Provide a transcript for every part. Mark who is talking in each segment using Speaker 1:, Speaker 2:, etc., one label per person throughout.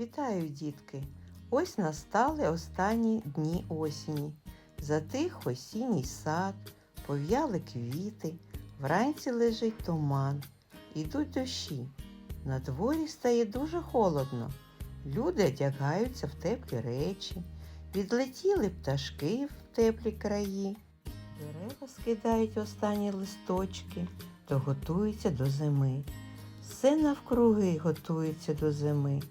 Speaker 1: Вітаю, дітки! Ось настали останні дні осені. Затих осінній сад, пов'яли квіти, вранці лежить туман, ідуть дощі. На дворі стає дуже холодно. Люди одягаються в теплі речі, відлетіли пташки в теплі краї. Дерева скидають останні листочки, то готуються до зими. Все навкруги готується до зими.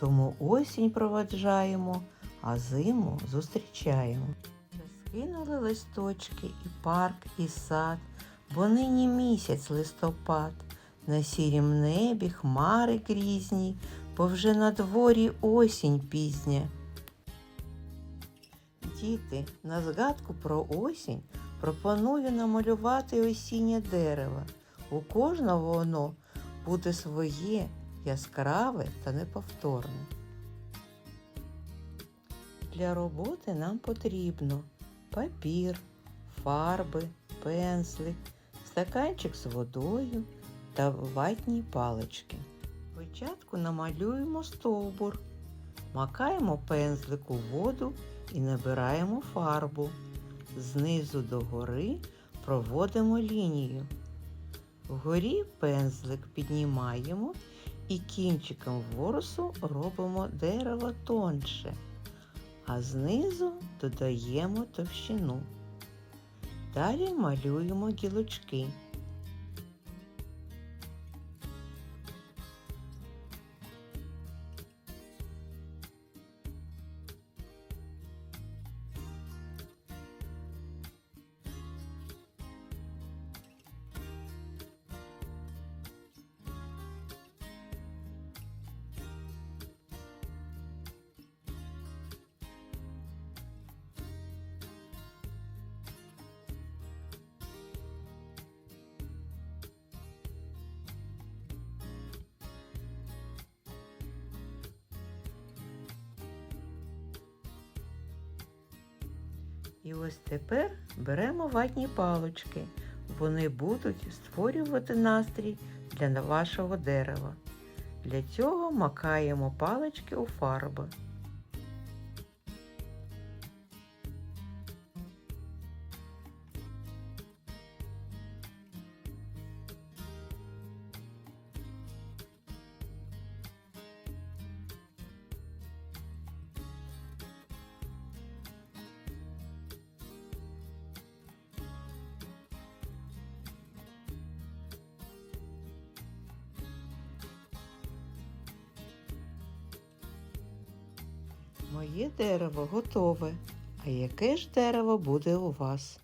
Speaker 1: Тому осінь проваджаємо, а зиму зустрічаємо. Скинули листочки і парк, і сад, бо нині місяць листопад. На сірім небі хмари грізні, бо вже на дворі осінь пізня. Діти, на згадку про осінь пропоную намалювати осіннє дерево. У кожного воно буде своє, яскраве та неповторне. Для роботи нам потрібно папір, фарби, пензлик, стаканчик з водою та ватні палички. Спочатку намалюємо стовбур, макаємо пензлик у воду і набираємо фарбу. Знизу до гори проводимо лінію. Вгорі пензлик піднімаємо і кінчиком ворсу робимо дерево тонше, а знизу додаємо товщину. Далі малюємо гілочки. І ось тепер беремо ватні палочки. Вони будуть створювати настрій для вашого дерева. Для цього макаємо палички у фарби. Моє дерево готове. А яке ж дерево буде у вас?